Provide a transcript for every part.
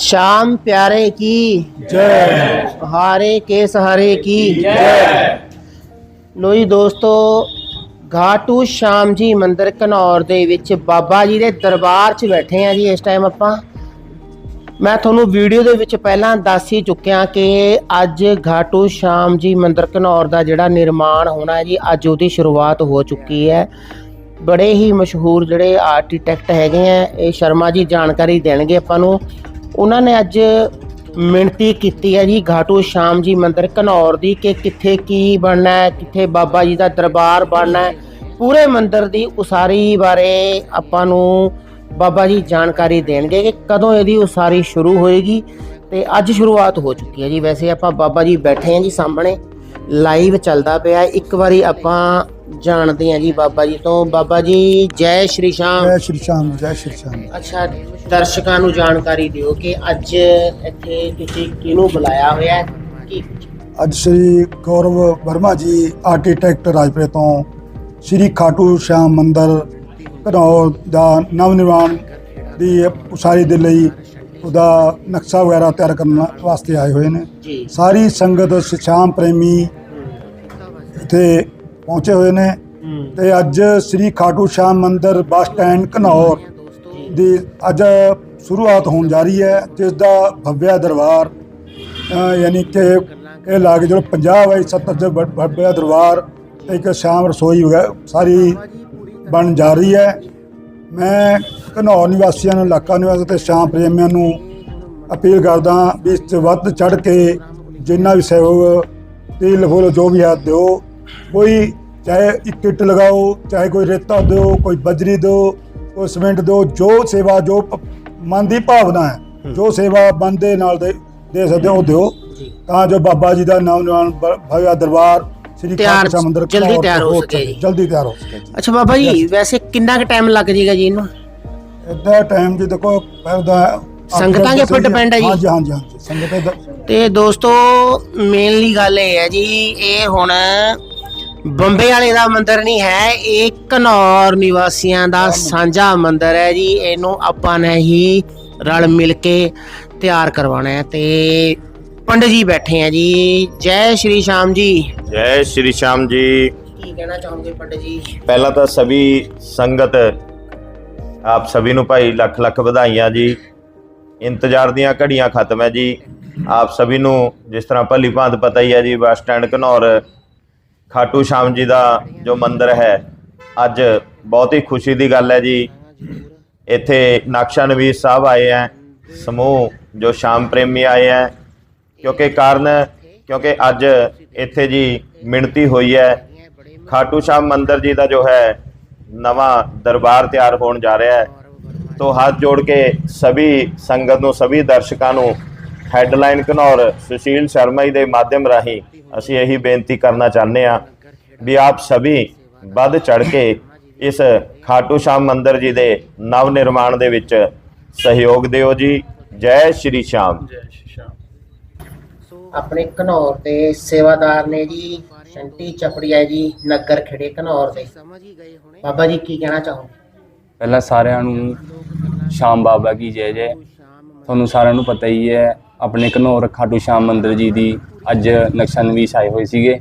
श्याम प्यारे की जय हारे के सहारे की जय ਲੋ ਜੀ ਦੋਸਤੋ ਘਾਟੂ ਸ਼ਾਮ ਜੀ ਮੰਦਿਰ ਘਨੌਰ ਦੇ ਵਿੱਚ ਬਾਬਾ ਜੀ ਦੇ ਦਰਬਾਰ 'ਚ ਬੈਠੇ ਆ ਜੀ ਇਸ ਟਾਈਮ ਆਪਾਂ ਮੈਂ ਤੁਹਾਨੂੰ ਵੀਡੀਓ ਦੇ ਵਿੱਚ ਪਹਿਲਾਂ ਦੱਸ ਹੀ ਚੁੱਕਿਆ ਕਿ ਅੱਜ ਘਾਟੂ ਸ਼ਾਮ ਜੀ ਮੰਦਿਰ ਘਨੌਰ ਦਾ ਜਿਹੜਾ ਨਿਰਮਾਣ ਹੋਣਾ ਹੈ ਜੀ ਅੱਜ ਉਹਦੀ ਸ਼ੁਰੂਆਤ ਹੋ ਚੁੱਕੀ ਹੈ ਬੜੇ ਹੀ ਮਸ਼ਹੂਰ ਜਿਹੜੇ ਆਰਕੀਟੈਕਟ ਹੈਗੇ ਆ ਇਹ ਸ਼ਰਮਾ ਜੀ ਜਾਣਕਾਰੀ ਦੇਣਗੇ ਆਪਾਂ ਨੂੰ ਉਹਨਾਂ ਨੇ ਅੱਜ ਮਿਹਨਤੀ ਕੀਤੀ ਹੈ ਜੀ ਘਾਟੂ ਸ਼ਾਮ ਜੀ ਮੰਦਿਰ ਘਨੌਰ ਦੀ ਕਿ ਕਿੱਥੇ ਕੀ ਬਣਨਾ ਹੈ ਕਿੱਥੇ ਬਾਬਾ ਜੀ ਦਾ ਦਰਬਾਰ ਬਣਨਾ ਹੈ। ਪੂਰੇ ਮੰਦਿਰ ਦੀ ਉਸਾਰੀ ਬਾਰੇ ਆਪਾਂ ਨੂੰ ਬਾਬਾ ਜੀ ਜਾਣਕਾਰੀ ਦੇਣਗੇ ਕਿ ਕਦੋਂ ਇਹਦੀ ਉਸਾਰੀ ਸ਼ੁਰੂ ਹੋਏਗੀ ਤੇ ਅੱਜ ਸ਼ੁਰੂਆਤ ਹੋ ਚੁੱਕੀ ਹੈ ਜੀ। ਵੈਸੇ ਆਪਾਂ ਬਾਬਾ ਜੀ ਬੈਠੇ ਹਾਂ ਜੀ ਸਾਹਮਣੇ ਲਾਈਵ ਚੱਲਦਾ ਪਿਆ ਇੱਕ ਵਾਰੀ ਆਪਾਂ ਜਾਣਦੇ ਹਾਂ ਜੀ ਬਾਬਾ ਜੀ ਤੋਂ। ਬਾਬਾ ਜੀ ਜੈ ਸ਼੍ਰੀ ਸ਼ਾਮ। ਜੈ ਸ਼੍ਰੀ ਸ਼ਾਮ ਜੈ ਸ਼੍ਰੀ ਸ਼ਾਮ। ਅੱਛਾ ਦਰਸ਼ਕਾਂ ਨੂੰ ਜਾਣਕਾਰੀ ਦਿਓ ਕਿ ਅੱਜ ਇੱਥੇ ਤੁਸੀਂ ਕਿਹਨੂੰ ਬੁਲਾਇਆ ਹੋਇਆ ਹੈ? ਕੀ? ਅੱਜ ਸ੍ਰੀ ਗੌਰਵ ਵਰਮਾ ਜੀ ਆਰਕੀਟੈਕਟ ਰਾਜਪੁਰੇ ਤੋਂ ਸ੍ਰੀ ਖਾਟੂ ਸ਼ਾਮ ਮੰਦਰ ਘਨੌਰ ਦਾ ਨਵ ਨਿਰਮਾਣ ਦੀ ਉਸਾਰੀ ਦੇ ਲਈ ਉਹਦਾ ਨਕਸ਼ਾ ਵਗੈਰਾ ਤਿਆਰ ਕਰਨ ਵਾਸਤੇ ਆਏ ਹੋਏ ਨੇ। ਸਾਰੀ ਸੰਗਤ ਸ਼ਾਮ ਪ੍ਰੇਮੀ ਇੱਥੇ ਪਹੁੰਚੇ ਹੋਏ ਨੇ ਤੇ ਅੱਜ ਸ੍ਰੀ ਖਾਟੂ ਸ਼ਾਮ ਮੰਦਰ ਬੱਸ ਸਟੈਂਡ ਘਨੌਰ ਦੀ ਅੱਜ ਸ਼ੁਰੂਆਤ ਹੋਣ ਜਾ ਰਹੀ ਹੈ, ਜਿਸ ਦਾ ਭਵਿਆ ਦਰਬਾਰ ਯਾਨੀ ਕਿ ਇਹ ਲਾਗੇ ਜਿਹੜਾ 50 ਬਾਈ 70 ਦੇ ਭ- ਭਵਿਆ ਦਰਬਾਰ ਇੱਕ ਸ਼ਾਮ ਰਸੋਈ ਵਗੈਰਾ ਸਾਰੀ ਬਣ ਜਾ ਰਹੀ ਹੈ। ਮੈਂ ਘਨੌਰ ਨਿਵਾਸੀਆਂ ਨੂੰ, ਇਲਾਕਾ ਨਿਵਾਸੀਆਂ ਤੇ ਸ਼ਾਮ ਪ੍ਰੇਮੀਆਂ ਨੂੰ ਅਪੀਲ ਕਰਦਾ ਵੀ ਇਸ 'ਚ ਵੱਧ ਚੜ ਕੇ ਜਿੰਨਾ ਵੀ ਸਹਿਯੋਗ, ਤੇਲ, ਫੁੱਲ ਜੋ ਵੀ ਹੈ ਦਿਓ। ਕੋਈ ਚਾਹੇ ਇੱਕ ਇੱਟ ਲਗਾਓ, ਚਾਹੇ ਕੋਈ ਰੇਤਾ ਦਿਓ, ਕੋਈ ਬਜਰੀ ਦਿਓ ਕੋਈ ਸੀਮੈਂਟ ਦਿਓ ਜੋ ਸੇਵਾ ਜੋ ਪ- ਮਨ ਦੀ ਭਾਵਨਾ ਹੈ ਜੋ ਸੇਵਾ ਬੰਦੇ ਨਾਲ ਦੇ ਦੇ ਸਕਦੇ ਹੋ ਉਹ ਦਿਓ। ਤਾਂ ਜੋ ਬਾਬਾ ਜੀ ਦਾ ਨਾਮ ਨਿਵਾਨ ਬ- ਭव्य ਦਰਬਾਰ ਸ੍ਰੀ ਤਿਆਰ- ਮੰਦਿਰ ਜਲਦੀ ਘਨੌਰ ਤਿਆਰ ਹੋ ਸਕੇ ਜੀ। ਜਲਦੀ ਤਿਆਰ ਹੋ ਸਕੇ। ਜੀ ਅੱਛਾ ਬਾਬਾ ਜੀ ਵੈਸੇ ਕਿੰਨਾ ਕੁ ਟਾਈਮ ਲੱਗ ਜਾਏਗਾ ਜੀ ਇਹਨੂੰ? ਇਦਾਂ ਟਾਈਮ ਜੀ ਦੇਖੋ ਪਹਿਲਾਂ ਸੰਗਤਾਂ ਦੇ ਉੱਪਰ depend ਹੈ ਜੀ। ਹਾਂਜੀ ਹਾਂਜੀ ਹਾਂਜੀ। ਸੰਗਤਾਂ ਦਾ ਤੇ ਦੋਸਤੋ ਮੇਨਲੀ ਗੱਲ ਇਹ ਹੈ ਜੀ ਇਹ ਹੁਣ ਬੰਬੇ ਵਾਲੇ ਦਾ ਮੰਦਿਰ ਨਹੀਂ ਹੈ ਇਹ ਕਨੌਰ ਨਿਵਾਸੀਆਂ ਦਾ ਸਾਂਝਾ ਮੰਦਿਰ ਹੈ ਜੀ। ਇਹਨੂੰ ਆਪਾਂ ਨੇ ਹੀ ਰਲ ਮਿਲ ਕੇ ਤਿਆਰ ਕਰਵਾਉਣਾ ਹੈ ਤੇ ਪੰਡਿਤ ਜੀ ਬੈਠੇ ਆ ਜੀ। ਜੈ ਸ਼੍ਰੀ ਸ਼ਾਮ ਜੀ। ਜੈ ਸ਼੍ਰੀ ਸ਼ਾਮ ਜੀ। ਕੀ ਕਹਿਣਾ ਚਾਹੋਗੇ ਪੰਡਿਤ ਜੀ? ਪਹਿਲਾਂ ਤਾਂ ਸਭੀ ਸੰਗਤ ਆਪ ਸਭੀ ਨੂੰ ਭਾਈ ਲੱਖ ਲੱਖ ਵਧਾਈਆਂ ਜੀ। ਇੰਤਜ਼ਾਰ ਦੀਆਂ ਘੜੀਆਂ ਖਤਮ ਹੈ ਜੀ। ਆਪ ਸਭੀ ਨੂੰ ਜਿਸ ਤਰ੍ਹਾਂ ਭਲੀ ਭਾਂਤ ਪਤਾ ਹੀ ਹੈ ਜੀ ਬੱਸ ਸਟੈਂਡ ਘਨੌਰ ਖਾਟੂ ਸ਼ਾਮ ਜੀ ਦਾ ਜੋ ਮੰਦਿਰ ਹੈ, ਅੱਜ ਬਹੁਤ ਹੀ ਖੁਸ਼ੀ ਦੀ ਗੱਲ ਹੈ ਜੀ। ਇੱਥੇ ਨਕਸ਼ਾ ਨਵੀਸ ਸਾਹਿਬ ਆਏ ਹੈ, ਸਮੂਹ ਜੋ ਸ਼ਾਮ ਪ੍ਰੇਮੀ ਆਏ ਹੈ, ਕਿਉਂਕਿ ਕਾਰਨ, ਕਿਉਂਕਿ ਅੱਜ ਇੱਥੇ ਜੀ ਮਿਣਤੀ ਹੋਈ ਹੈ। ਖਾਟੂ ਸ਼ਾਮ ਮੰਦਿਰ ਜੀ ਦਾ ਜੋ ਹੈ, ਨਵਾਂ ਦਰਬਾਰ ਤਿਆਰ ਹੋਣ ਜਾ ਰਿਹਾ ਹੈ। ਤੋ ਹੱਥ ਜੋੜ ਕੇ ਸਭੀ ਸੰਗਤ ਨੂੰ, ਸਭੀ ਦਰਸ਼ਕਾਂ ਨੂੰ ਹੈਡਲਾਈਨ ਘਨੌਰ ਸੁਸ਼ੀਲ ਸ਼ਰਮਾ ਜੀ ਦੇ ਮਾਧਿਅਮ ਰਾਹੀਂ ਅਸੀਂ ਇਹੀ ਬੇਨਤੀ ਕਰਨਾ ਚਾਹੁੰਦੇ ਹਾਂ ਵੀ ਆਪ ਸਭੀ ਵੱਧ ਚੜ ਕੇ ਇਸ ਖਾਟੂ ਸ਼ਾਮ ਮੰਦਿਰ ਜੀ ਦੇ ਨਵ ਨਿਰਮਾਣ ਦੇ ਵਿੱਚ ਸਹਿਯੋਗ ਦਿਓ ਜੀ। ਜੈ ਸ਼੍ਰੀ ਸ਼ਾਮ। ਆਪਣੇ ਘਨੌਰ ਦੇ ਸੇਵਾਦਾਰ ਨੇ ਜੀ ਸ਼ੰਟੀ ਚਪੜੀਆ ਜੀ ਨਗਰ ਖੇੜੇ ਘਨੌਰ ਦੇ। ਬਾਬਾ ਜੀ ਕੀ ਕਹਿਣਾ ਚਾਹੋਗੇ? ਪਹਿਲਾਂ ਸਾਰਿਆਂ ਨੂੰ ਸ਼ਾਮ ਬਾਬਾ ਕੀ ਜੈ ਜੈ। ਤੁਹਾਨੂੰ ਸਾਰਿਆਂ ਨੂੰ ਪਤਾ ਹੀ ਹੈ ਆਪਣੇ ਘਨੌਰ ਖਾਟੂ ਸ਼ਾਮ ਮੰਦਿਰ ਜੀ ਦੀ ਅੱਜ ਨਕਸ਼ਾ ਨਵੀਸ ਆਏ ਹੋਏ ਸੀਗੇ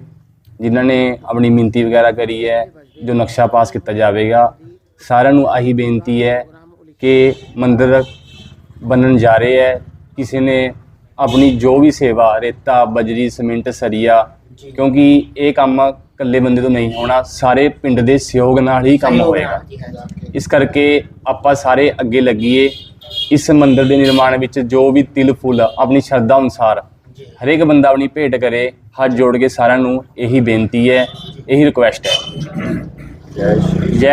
ਜਿਨ੍ਹਾਂ ਨੇ ਆਪਣੀ ਮਿੰਤੀ ਵਗੈਰਾ ਕਰੀ ਹੈ ਜੋ ਨਕਸ਼ਾ ਪਾਸ ਕੀਤਾ ਜਾਵੇਗਾ। ਸਾਰਿਆਂ ਨੂੰ ਆਹੀ ਬੇਨਤੀ ਹੈ ਕਿ ਮੰਦਿਰ ਬਣਨ ਜਾ ਰਹੇ ਹੈ। ਕਿਸੇ ਨੇ ਆਪਣੀ ਜੋ ਵੀ ਸੇਵਾ ਰੇਤਾ ਬਜਰੀ ਸੀਮਿੰਟ ਸਰੀਆ ਕਿਉਂਕਿ ਇਹ ਕੰਮ ਇਕੱਲੇ ਬੰਦੇ ਤੋਂ ਨਹੀਂ ਹੋਣਾ ਸਾਰੇ ਪਿੰਡ ਦੇ ਸਹਿਯੋਗ ਨਾਲ ਹੀ ਕੰਮ ਹੋਏਗਾ। ਇਸ ਕਰਕੇ ਆਪਾਂ ਸਾਰੇ ਅੱਗੇ ਲੱਗੀਏ। ਇਸ ਮੰਦਿਰ ਦੇ ਨਿਰਮਾਣ ਵਿੱਚ ਜੋ ਵੀ ਤਿਲ ਫੁੱਲ ਆਪਣੀ ਸ਼ਰਧਾ ਅਨੁਸਾਰ ਹਰੇਕ ਬੰਦਾ ਆਪਣੀ ਭੇਟ ਕਰੇ ਹੱਥ ਜੋੜ ਕੇ ਸਾਰਿਆਂ ਨੂੰ ਇਹੀ ਬੇਨਤੀ ਹੈ ਇਹੀ ਰਿਕੁਐਸਟ ਹੈ। ਜੈ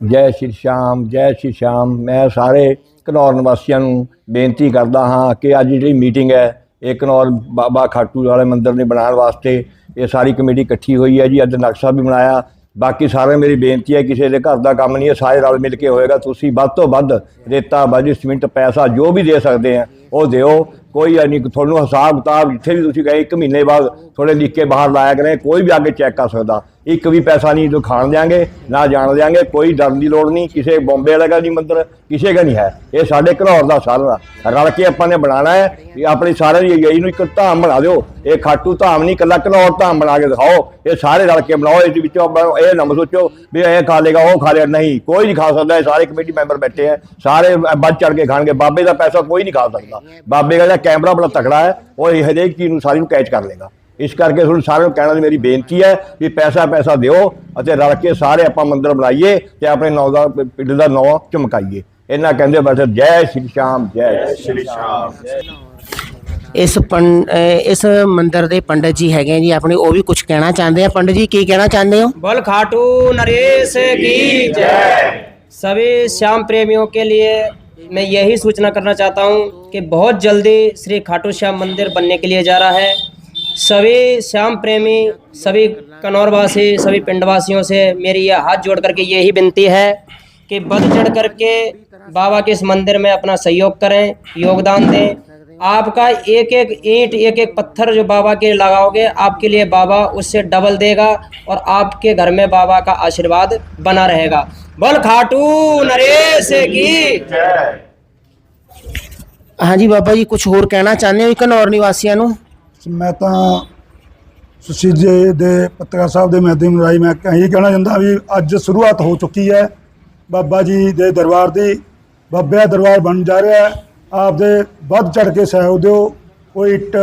ਜੈ ਸ਼੍ਰੀ ਸ਼ਾਮ ਜੈ ਸ਼੍ਰੀ ਸ਼ਾਮ। ਮੈਂ ਸਾਰੇ ਘਨੌਰ ਨਿਵਾਸੀਆਂ ਨੂੰ ਬੇਨਤੀ ਕਰਦਾ ਹਾਂ ਕਿ ਅੱਜ ਜਿਹੜੀ ਮੀਟਿੰਗ ਹੈ ਇਹ ਘਨੌਰ ਬਾਬਾ ਖਾਟੂ ਵਾਲੇ ਮੰਦਿਰ ਨੇ ਬਣਾਉਣ ਵਾਸਤੇ ਇਹ ਸਾਰੀ ਕਮੇਟੀ ਇਕੱਠੀ ਹੋਈ ਹੈ ਜੀ। ਅੱਜ ਨਕਸ਼ਾ ਵੀ ਬਣਾਇਆ ਬਾਕੀ ਸਾਰੇ ਮੇਰੀ ਬੇਨਤੀ ਹੈ, ਕਿਸੇ ਦੇ ਘਰ ਦਾ ਕੰਮ ਨਹੀਂ ਹੈ, ਸਾਰੇ ਰਲ ਮਿਲ ਕੇ ਹੋਏਗਾ। ਤੁਸੀਂ ਵੱਧ ਤੋਂ ਵੱਧ ਰੇਤਾ, ਬਾਜੀ, ਸੀਮਿੰਟ, ਪੈਸਾ ਜੋ ਵੀ ਦੇ ਸਕਦੇ ਆ ਉਹ ਦਿਓ, ਕੋਈ ਨਹੀਂ, ਤੁਹਾਨੂੰ ਹਿਸਾਬ ਕਿਤਾਬ ਜਿੱਥੇ ਵੀ ਤੁਸੀਂ ਗਏ, ਇੱਕ ਮਹੀਨੇ ਬਾਅਦ ਥੋੜੇ ਲਿਖ ਕੇ ਬਾਹਰ ਲਾਇਆ ਕਰੇ, ਕੋਈ ਵੀ ਅੱਗੇ ਚੈੱਕ ਕਰ ਸਕਦਾ। ਇੱਕ ਵੀ ਪੈਸਾ ਨਹੀਂ ਜੋ ਖਾਣ ਦਿਆਂਗੇ, ਨਾ ਜਾਣ ਦਿਆਂਗੇ, ਕੋਈ ਡਰਨ ਦੀ ਲੋੜ ਨਹੀਂ, ਕਿਸੇ ਬੰਬੇ ਵਾਲਾ ਦਾ ਨਹੀਂ ਮੰਦਰ, ਕਿਸੇ ਦਾ ਨਹੀਂ ਹੈ। ਇਹ ਸਾਡੇ ਘਰੌਰ ਦਾ ਸਾਰਾ ਰਲ ਕੇ ਆਪਾਂ ਨੇ ਬਣਾਉਣਾ ਹੈ, ਵੀ ਆਪਣੀ ਸਾਰਿਆਂ ਦੀ ਨੂੰ ਇੱਕ ਧਾਮ ਬਣਾ ਦਿਓ। ਇਹ ਖਾਟੂ ਧਾਮ ਨਹੀਂ ਕੱਲਾ ਘਨੌਰ ਧਾਮ ਬਣਾ ਕੇ ਦਿਖਾਓ। ਇਹ ਸਾਰੇ ਰਲ ਕੇ ਬਣਾਓ, ਇਸ ਵਿੱਚੋਂ ਆਪਾਂ ਇਹ ਨਾ ਸੋਚੋ ਵੀ ਇਹ ਖਾ ਲੇਗਾ, ਉਹ ਖਾ ਲਿਆ ਨਹੀਂ, ਕੋਈ ਨਹੀਂ ਖਾ ਸਕਦਾ, ਇਹ ਸਾਰੇ ਕਮੇਟੀ ਮੈਂਬਰ ਬੈਠੇ ਹੈ। ਸਾਰੇ ਵੱਧ ਚੜ ਕੇ ਖਾਣਗੇ, ਬਾਬੇ ਦਾ ਪੈਸਾ ਕੋਈ ਨਹੀਂ ਖਾ ਸਕਦਾ। ਬਾਬੇ ਦਾ ਜਿਹੜਾ ਕੈਮਰਾ ਬੜਾ ਤਕੜਾ ਹੈ ਉਹ ਇਹ ਹਰੇਕ ਚੀਜ਼ ਨੂੰ ਸਾਰੀ ਨੂੰ ਕੈਚ ਕਰ ਲੇਗਾ ਇਸ ਕਰਕੇ ਤੁਹਾਨੂੰ ਸਾਰਿਆਂ ਨੂੰ ਕਹਿਣਾ ਦੀ ਮੇਰੀ ਬੇਨਤੀ ਹੈ ਵੀ ਪੈਸਾ ਪੈਸਾ ਦਿਓ ਅਤੇ ਰਲ ਕੇ ਸਾਰੇ ਆਪਾਂ ਮੰਦਰ ਬਣਾਈਏ ਤੇ ਆਪਣੇ ਨੌ ਦਾ ਪਿੰਡ ਦਾ ਨਾਂ ਚਮਕਾਈਏ ਇਹਨਾਂ ਕਹਿੰਦੇ ਬਸ ਜੈ ਸ਼੍ਰੀ ਸ਼ਾਮ ਜੈ ਸ਼੍ਰੀ ਸ਼ਾਮ ਇਸ ਪੰ- ਅਹ ਇਸ ਮੰਦਿਰ ਦੇ ਪੰਡਤ ਜੀ ਹੈਗੇ ਆ ਜੀ ਆਪਣੇ ਉਹ ਵੀ ਕੁਝ ਕਹਿਣਾ ਚਾਹੁੰਦੇ ਆ ਪੰਡਤ ਜੀ ਕੀ ਕਹਿਣਾ ਚਾਹੁੰਦੇ ਹੋ बल खाटू नरेश की जय सभी श्याम प्रेमियों के लिए मैं यही सूचना करना चाहता हूँ कि बहुत जल्दी श्री खाटू श्याम मंदिर बनने के लिए जा रहा है। सभी श्याम प्रेमी, सभी कनौरवासी सभी पिंडवासियों से मेरी यह हाथ जोड़ करके यही विनती है कि बढ़ चढ़ करके बाबा के इस मंदिर में अपना सहयोग करें, योगदान दें आपका एक एक ईंट एक एक पत्थर जो बाबा के लिए लगाओगे आपके लिए बाबा उससे डबल देगा और आपके घर में बाबा का आशीर्वाद बना रहेगा बल खाटू नरेश की ਹਾਂਜੀ ਬਾਬਾ ਜੀ ਕੁਝ ਹੋਰ ਕਹਿਣਾ ਚਾਹੁੰਦੇ ਹੋ ਘਨੌਰ ਨਿਵਾਸੀਆਂ ਨੂੰ ਮੈਂ ਤਾਂ ਸੁਸ਼ੀਲੇ ਦੇ ਪੱਤਰਕਾਰ ਸਾਹਿਬ ਦੇ ਮਾਧਿਅਮ ਰਾਹੀਂ ਮੈਂ ਇਹੀ ਕਹਿਣਾ ਚਾਹੁੰਦਾ ਵੀ ਅੱਜ ਸ਼ੁਰੂਆਤ ਹੋ ਚੁੱਕੀ ਹੈ ਬਾਬਾ ਜੀ ਦੇ ਦਰਬਾਰ ਦੀ ਬਾਬਿਆ ਦਰਬਾਰ ਬਣ ਜਾ ਰਿਹਾ ਹੈ ਆਪਦੇ ਵੱਧ ਚੜ ਕੇ ਸਹਿਯੋਗ ਦਿਓ ਕੋਈ ਇੱਟ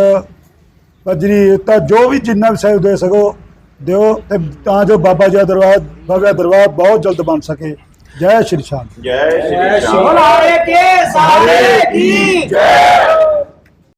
ਬਜਰੀ ਤਾਂ ਜੋ ਵੀ ਜਿੰਨਾ ਵੀ ਸਹਿਯੋਗ ਦੇ ਸਕੋ ਦਿਓ ਤੇ ਤਾਂ ਜੋ ਬਾਬਾ ਜੀ ਦਾ ਦਰਬਾਰ ਬਾਬਾ ਦਰਬਾਰ ਬਹੁਤ ਜਲਦ ਬਣ ਸਕੇ। ਜੈ ਸ਼੍ਰੀ ਸ਼ਾਂਤ ਜੈ ਸ਼੍ਰੀ ਸ਼ਾਮ। ਬੋਲਾਰੇ ਕੇ ਸਾਰੇ ਕੀ ਜੈ।